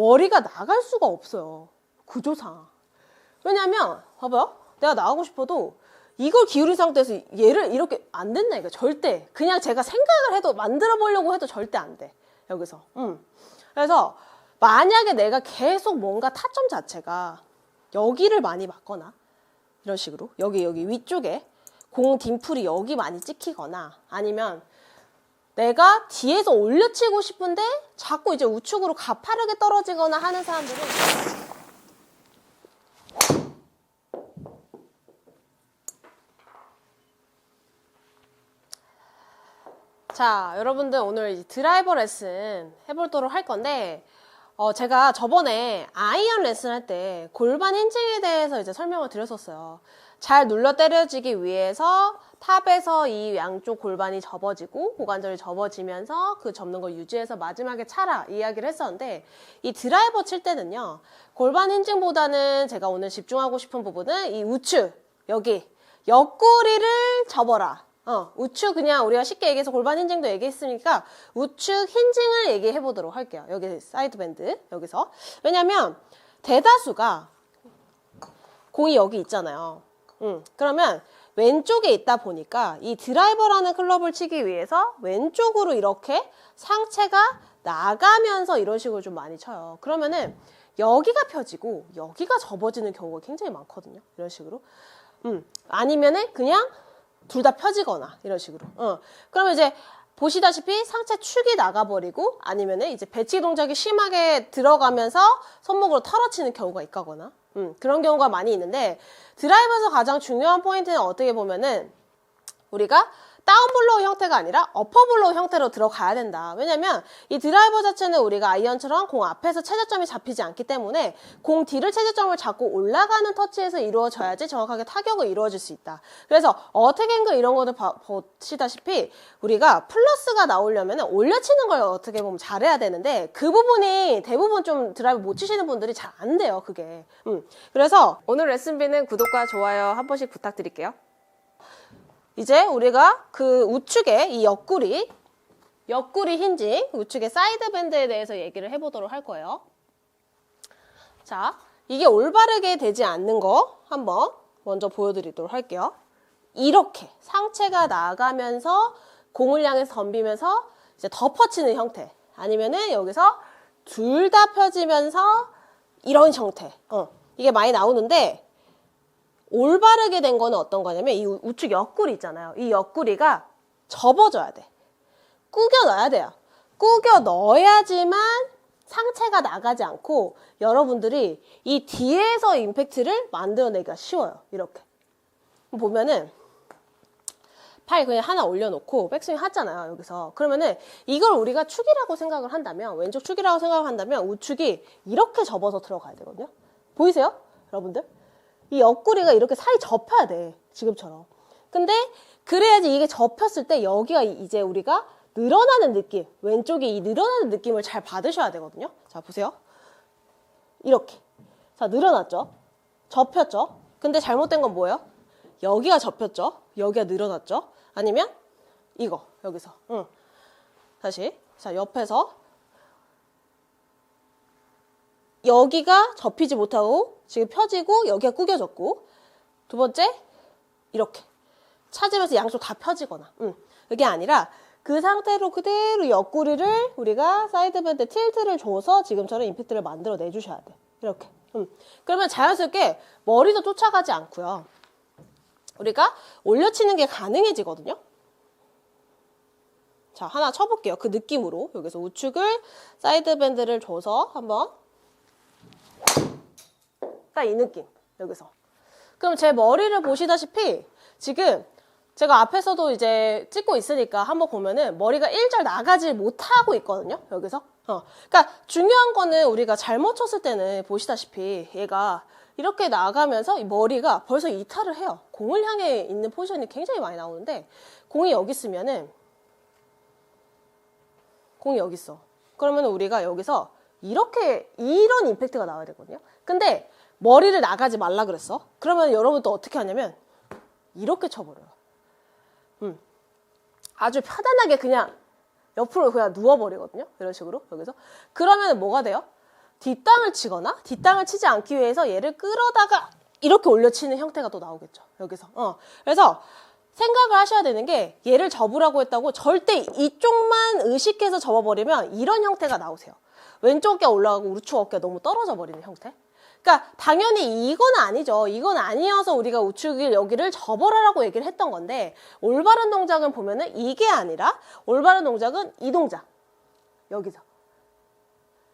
머리가 나갈 수가 없어요. 구조상. 왜냐면 봐봐요. 내가 나가고 싶어도 이걸 기울인 상태에서 얘를 이렇게 안 된다 이거 절대. 그냥 제가 생각을 해도 만들어 보려고 해도 절대 안 돼. 여기서. 음. 그래서 만약에 내가 계속 뭔가 타점 자체가 여기를 많이 맞거나 이런 식으로 여기 여기 위쪽에 공 딤플이 여기 많이 찍히거나 아니면 내가 뒤에서 올려치고 싶은데 자꾸 이제 우측으로 가파르게 떨어지거나 하는 사람들은 자, 여러분들 오늘 드라이버 레슨 해보도록 할 건데, 어, 제가 저번에 아이언 레슨 할 때 골반 힌징에 대해서 이제 설명을 드렸었어요. 잘 눌러 때려지기 위해서 탑에서 이 양쪽 골반이 접어지고 고관절이 접어지면서 그 접는 걸 유지해서 마지막에 차라 이야기를 했었는데 이 드라이버 칠 때는요 골반 힌징보다는 제가 오늘 집중하고 싶은 부분은 이 우측 여기 옆구리를 접어라 어, 우측 그냥 우리가 쉽게 얘기해서 골반 힌징도 얘기했으니까 우측 힌징을 얘기해 보도록 할게요. 여기 사이드 밴드 여기서 왜냐면 대다수가 공이 여기 있잖아요. 음, 그러면 왼쪽에 있다 보니까 이 드라이버라는 클럽을 치기 위해서 왼쪽으로 이렇게 상체가 나가면서 이런 식으로 좀 많이 쳐요. 그러면은 여기가 펴지고 여기가 접어지는 경우가 굉장히 많거든요. 이런 식으로. 음, 아니면은 그냥 둘 다 펴지거나 이런 식으로. 어. 그러면 이제 보시다시피 상체 축이 나가버리고 아니면은 이제 배치 동작이 심하게 들어가면서 손목으로 털어치는 경우가 있거나 음, 그런 경우가 많이 있는데 드라이버에서 가장 중요한 포인트는 어떻게 보면은 우리가 다운블로우 형태가 아니라 어퍼블로우 형태로 들어가야 된다. 왜냐면 이 드라이버 자체는 우리가 아이언처럼 공 앞에서 최저점이 잡히지 않기 때문에 공 뒤를 최저점을 잡고 올라가는 터치에서 이루어져야지 정확하게 타격을 이루어질 수 있다. 그래서 어택 앵글 이런 봐- 보시다시피 우리가 플러스가 나오려면 올려치는 걸 어떻게 보면 잘해야 되는데 그 부분이 대부분 좀 드라이브 못 치시는 분들이 잘 안 돼요. 그게. 음. 그래서 오늘 레슨비는 구독과 좋아요 한 번씩 부탁드릴게요. 이제 우리가 그 우측에 이 옆구리, 옆구리 힌징, 우측의 사이드 밴드에 대해서 얘기를 해보도록 할 거예요. 자, 이게 올바르게 되지 않는 거 한번 먼저 보여드리도록 할게요. 이렇게 상체가 나가면서 공을 향해서 덤비면서 이제 덮어치는 형태. 아니면은 여기서 둘 다 펴지면서 이런 형태. 어, 이게 많이 나오는데 올바르게 된 거는 어떤 거냐면 이 우- 우측 옆구리 있잖아요. 이 옆구리가 접어져야 돼. 꾸겨 넣어야 돼요. 꾸겨 넣어야지만 상체가 나가지 않고 여러분들이 이 뒤에서 임팩트를 만들어내기가 쉬워요. 이렇게. 보면은 팔 그냥 하나 올려놓고 백스윙 하잖아요. 여기서. 그러면은 이걸 우리가 축이라고 생각을 한다면 왼쪽 축이라고 생각을 한다면 우측이 이렇게 접어서 들어가야 되거든요. 보이세요? 여러분들? 이 옆구리가 이렇게 살이 접혀야 돼. 지금처럼. 근데 그래야지 이게 접혔을 때 여기가 이- 이제 우리가 늘어나는 느낌, 왼쪽이 이 늘어나는 느낌을 잘 받으셔야 되거든요. 자, 보세요. 이렇게. 자, 늘어났죠? 접혔죠? 근데 잘못된 건 뭐예요? 여기가 접혔죠? 여기가 늘어났죠? 아니면 이거, 여기서. 응. 다시. 자, 옆에서 여기가 접히지 못하고 지금 펴지고 여기가 구겨졌고. 두 번째 이렇게. 찾으면서 양쪽 다 펴지거나. 음, 그게 아니라 그 상태로 그대로 옆구리를 우리가 사이드밴드 틸트를 줘서 지금처럼 임팩트를 만들어 내주셔야 돼. 이렇게. 음. 그러면 자연스럽게 머리도 쫓아가지 않고요. 우리가 올려치는 게 가능해지거든요. 자 하나 쳐볼게요. 그 느낌으로. 여기서 우측을 사이드밴드를 줘서 한번 딱 이 느낌 여기서 그럼 제 머리를 보시다시피 지금 제가 앞에서도 이제 찍고 있으니까 한번 보면은 머리가 일절 나가지 못하고 있거든요 여기서 어. 그러니까 중요한 거는 우리가 잘못 쳤을 때는 보시다시피 얘가 이렇게 나가면서 이 머리가 벌써 이탈을 해요 공을 향해 있는 포지션이 굉장히 많이 나오는데 공이 여기 있으면은 공이 여기 있어. 그러면 우리가 여기서 이렇게 이런 임팩트가 나와야 되거든요. 근데 머리를 나가지 말라 그랬어. 그러면 여러분 또 어떻게 하냐면 이렇게 쳐버려요. 음. 아주 편안하게 그냥 옆으로 그냥 누워버리거든요. 이런 식으로 여기서. 그러면 뭐가 돼요? 뒷땅을 치거나 뒷땅을 치지 않기 위해서 얘를 끌어다가 이렇게 올려치는 형태가 또 나오겠죠. 여기서. 어. 그래서 생각을 하셔야 되는 게 얘를 접으라고 했다고 절대 이쪽만 의식해서 접어버리면 이런 형태가 나오세요. 왼쪽 어깨 올라가고 우측 어깨가 너무 떨어져 버리는 형태. 그러니까 당연히 이건 아니죠. 이건 아니어서 우리가 우측을 여기를 접어라라고 얘기를 했던 건데 올바른 동작은 보면은 이게 아니라 올바른 동작은 이 동작. 여기서.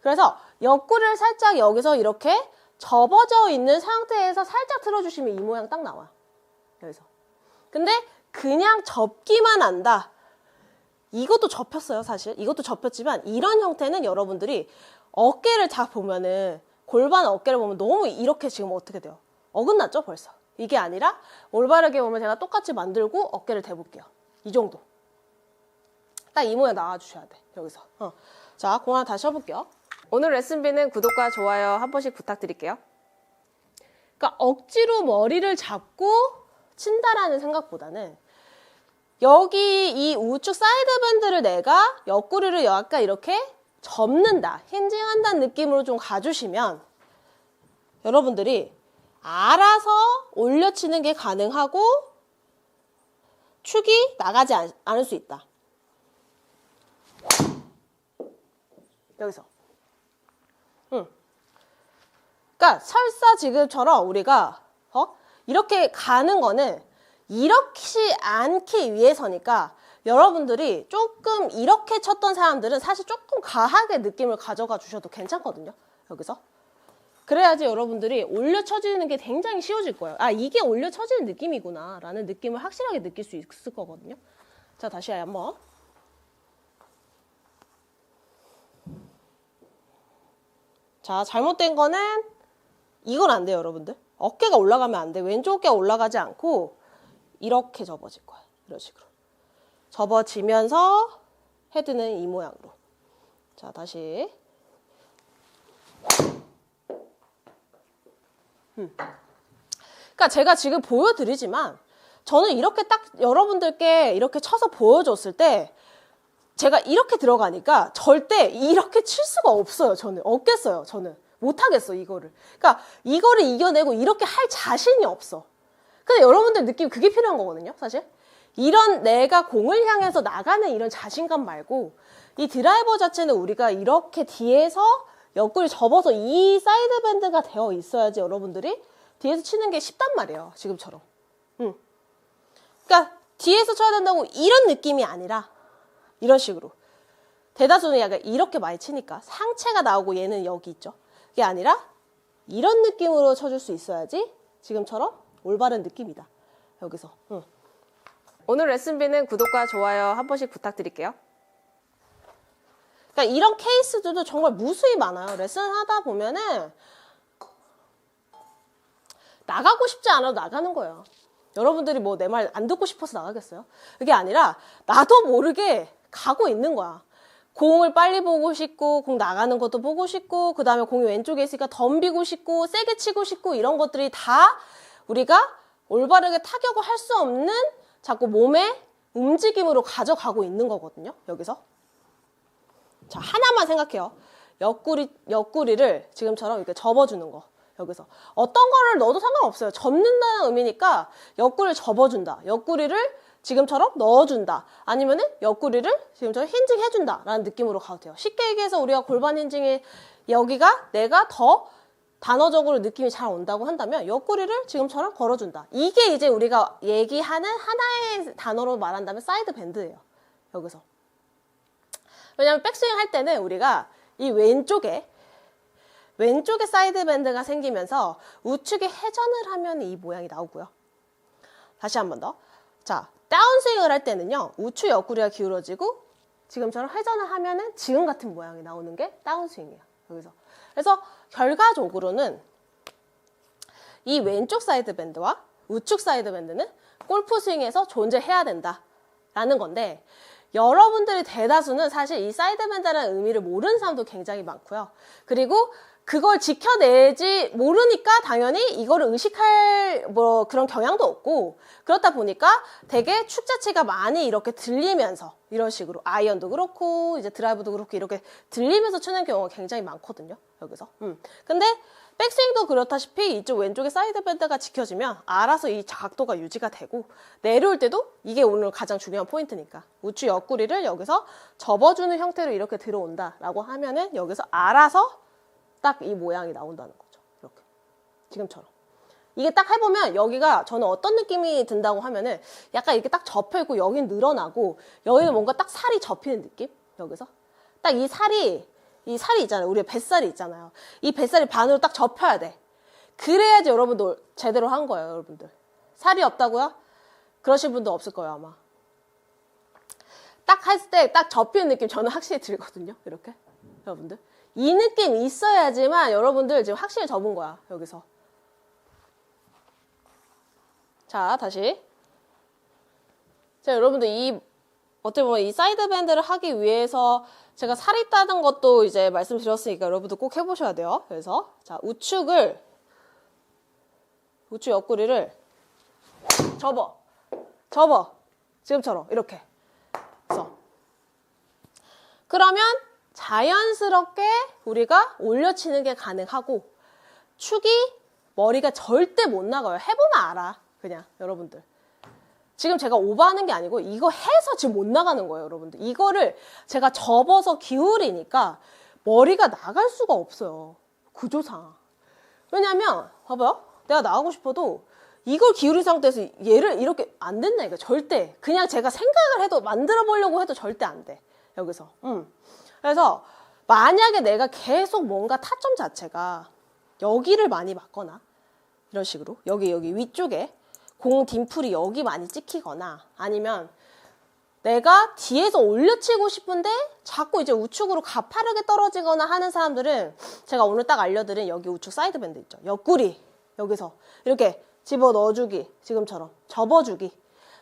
그래서 옆구리를 살짝 여기서 이렇게 접어져 있는 상태에서 살짝 틀어주시면 이 모양 딱 나와요. 여기서. 근데 그냥 접기만 한다. 이것도 접혔어요, 사실. 이것도 접혔지만 이런 형태는 여러분들이 어깨를 다 보면은 골반 어깨를 보면 너무 이렇게 지금 어떻게 돼요? 어긋났죠, 벌써. 이게 아니라 올바르게 보면 제가 똑같이 만들고 어깨를 대볼게요. 이 정도. 딱 이 모양 나와주셔야 돼, 여기서. 어. 자, 공 하나 다시 해볼게요. 오늘 레슨비는 구독과 좋아요 한 번씩 부탁드릴게요. 그러니까 억지로 머리를 잡고 친다라는 생각보다는 여기 이 우측 사이드 밴드를 내가 옆구리를 약간 이렇게 접는다, 힌징한다는 느낌으로 좀 가주시면 여러분들이 알아서 올려치는 게 가능하고 축이 나가지 않, 않을 수 있다. 여기서. 응. 그러니까 설사 지금처럼 우리가 어? 이렇게 가는 거는 이렇게 않기 위해서니까 여러분들이 조금 이렇게 쳤던 사람들은 사실 조금 가하게 느낌을 가져가 주셔도 괜찮거든요. 여기서. 그래야지 여러분들이 올려 쳐지는 게 굉장히 쉬워질 거예요. 아, 이게 올려 쳐지는 느낌이구나. 라는 느낌을 확실하게 느낄 수 있을 거거든요. 자, 다시 한번. 자, 잘못된 거는 이건 안 돼요, 여러분들. 어깨가 올라가면 안 돼. 왼쪽 어깨가 올라가지 않고 이렇게 접어질 거야. 이런 식으로. 접어지면서 헤드는 이 모양으로. 자, 다시. 음. 그러니까 제가 지금 보여드리지만 저는 이렇게 딱 여러분들께 이렇게 쳐서 보여줬을 때 제가 이렇게 들어가니까 절대 이렇게 칠 수가 없어요. 저는 없겠어요. 저는 못하겠어 이거를. 그러니까 이거를 이겨내고 이렇게 할 자신이 없어. 근데 여러분들 느낌 그게 필요한 거거든요. 사실 이런 내가 공을 향해서 나가는 이런 자신감 말고 이 드라이버 자체는 우리가 이렇게 뒤에서 옆구리 접어서 이 사이드 밴드가 되어 있어야지 여러분들이 뒤에서 치는 게 쉽단 말이에요. 지금처럼. 음. 그러니까 뒤에서 쳐야 된다고 이런 느낌이 아니라 이런 식으로. 대다수는 약간 이렇게 많이 치니까 상체가 나오고 얘는 여기 있죠. 그게 아니라 이런 느낌으로 쳐줄 수 있어야지 지금처럼 올바른 느낌이다. 여기서. 응. 오늘 레슨비는 구독과 좋아요 한 번씩 부탁드릴게요. 그러니까 이런 케이스들도 정말 무수히 많아요. 레슨 하다 보면은 나가고 싶지 않아도 나가는 거예요. 여러분들이 뭐 내 말 안 듣고 싶어서 나가겠어요? 그게 아니라 나도 모르게 가고 있는 거야. 공을 빨리 보고 싶고 공 나가는 것도 보고 싶고 그 다음에 공이 왼쪽에 있으니까 덤비고 싶고 세게 치고 싶고 이런 것들이 다 우리가 올바르게 타격을 할 수 없는 자꾸 몸의 움직임으로 가져가고 있는 거거든요. 여기서 자 하나만 생각해요. 옆구리 옆구리를 지금처럼 이렇게 접어주는 거. 여기서 어떤 거를 넣어도 상관없어요. 접는다는 의미니까 옆구리를 접어준다. 옆구리를 지금처럼 넣어준다. 아니면은 옆구리를 지금처럼 힌징 해준다. 라는 느낌으로 가도 돼요. 쉽게 얘기해서 우리가 골반 힌징이 여기가 내가 더 단어적으로 느낌이 잘 온다고 한다면 옆구리를 지금처럼 걸어준다. 이게 이제 우리가 얘기하는 하나의 단어로 말한다면 사이드 밴드예요. 여기서. 왜냐면 백스윙 할 때는 우리가 이 왼쪽에 왼쪽에 사이드 밴드가 생기면서 우측에 회전을 하면 이 모양이 나오고요. 다시 한 번 더. 자, 다운스윙을 할 때는요. 우측 옆구리가 기울어지고 지금처럼 회전을 하면은 지금 같은 모양이 나오는 게 다운스윙이에요. 여기서. 그래서 결과적으로는 이 왼쪽 사이드 밴드와 우측 사이드 밴드는 골프 스윙에서 존재해야 된다라는 건데 여러분들이 대다수는 사실 이 사이드 밴드라는 의미를 모르는 사람도 굉장히 많고요. 그리고 그걸 지켜내지 모르니까 당연히 이거를 의식할 뭐 그런 경향도 없고 그렇다 보니까 되게 축 자체가 많이 이렇게 들리면서 이런 식으로 아이언도 그렇고 이제 드라이브도 그렇고 이렇게 들리면서 치는 경우가 굉장히 많거든요 여기서 음. 근데 백스윙도 그렇다시피 이쪽 왼쪽에 사이드 밴드가 지켜지면 알아서 이 각도가 유지가 되고 내려올 때도 이게 오늘 가장 중요한 포인트니까 우측 옆구리를 여기서 접어주는 형태로 이렇게 들어온다라고 하면은 여기서 알아서 딱 이 모양이 나온다는 거죠. 이렇게. 지금처럼. 이게 딱 해보면 여기가 저는 어떤 느낌이 든다고 하면은 약간 이렇게 딱 접혀있고 여긴 늘어나고 여기는 뭔가 딱 살이 접히는 느낌? 여기서. 딱 이 살이, 이 살이 있잖아요. 우리 뱃살이 있잖아요. 이 뱃살이 반으로 딱 접혀야 돼. 그래야지 여러분들 제대로 한 거예요, 여러분들. 살이 없다고요? 그러신 분도 없을 거예요, 아마. 딱 했을 때딱 접히는 느낌 저는 확실히 들거든요. 이렇게. 여러분들. 이 느낌 있어야지만 여러분들 지금 확실히 접은 거야. 여기서. 자, 다시. 자, 여러분들 이 어떻게 보면 이 사이드 밴드를 하기 위해서 제가 살이 따는 것도 이제 말씀드렸으니까 여러분들 꼭 해보셔야 돼요. 그래서 자 우측을 우측 옆구리를 접어, 접어 지금처럼 이렇게. 그래서 그러면 자연스럽게 우리가 올려치는 게 가능하고 축이 머리가 절대 못 나가요. 해보면 알아. 그냥 여러분들. 지금 제가 오버하는 게 아니고 이거 해서 지금 못 나가는 거예요, 여러분들. 이거를 제가 접어서 기울이니까 머리가 나갈 수가 없어요. 구조상. 왜냐면 봐봐요. 내가 나가고 싶어도 이걸 기울인 상태에서 얘를 이렇게 안 된다니까 절대. 그냥 제가 생각을 해도 만들어 보려고 해도 절대 안 돼. 여기서. 음. 그래서 만약에 내가 계속 뭔가 타점 자체가 여기를 많이 맞거나 이런 식으로 여기 여기 위쪽에 공 딤플이 여기 많이 찍히거나 아니면 내가 뒤에서 올려치고 싶은데 자꾸 이제 우측으로 가파르게 떨어지거나 하는 사람들은 제가 오늘 딱 알려드린 여기 우측 사이드 밴드 있죠. 옆구리 여기서 이렇게 집어 넣어주기 지금처럼 접어주기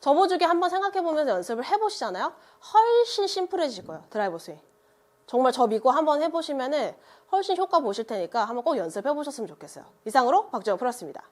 접어주기 한번 생각해보면서 연습을 해보시잖아요. 훨씬 심플해질 거예요. 드라이버 스윙. 정말 저 믿고 한번 해보시면은 훨씬 효과 보실 테니까 한번 꼭 연습해 보셨으면 좋겠어요. 이상으로 박지원 프로였습니다.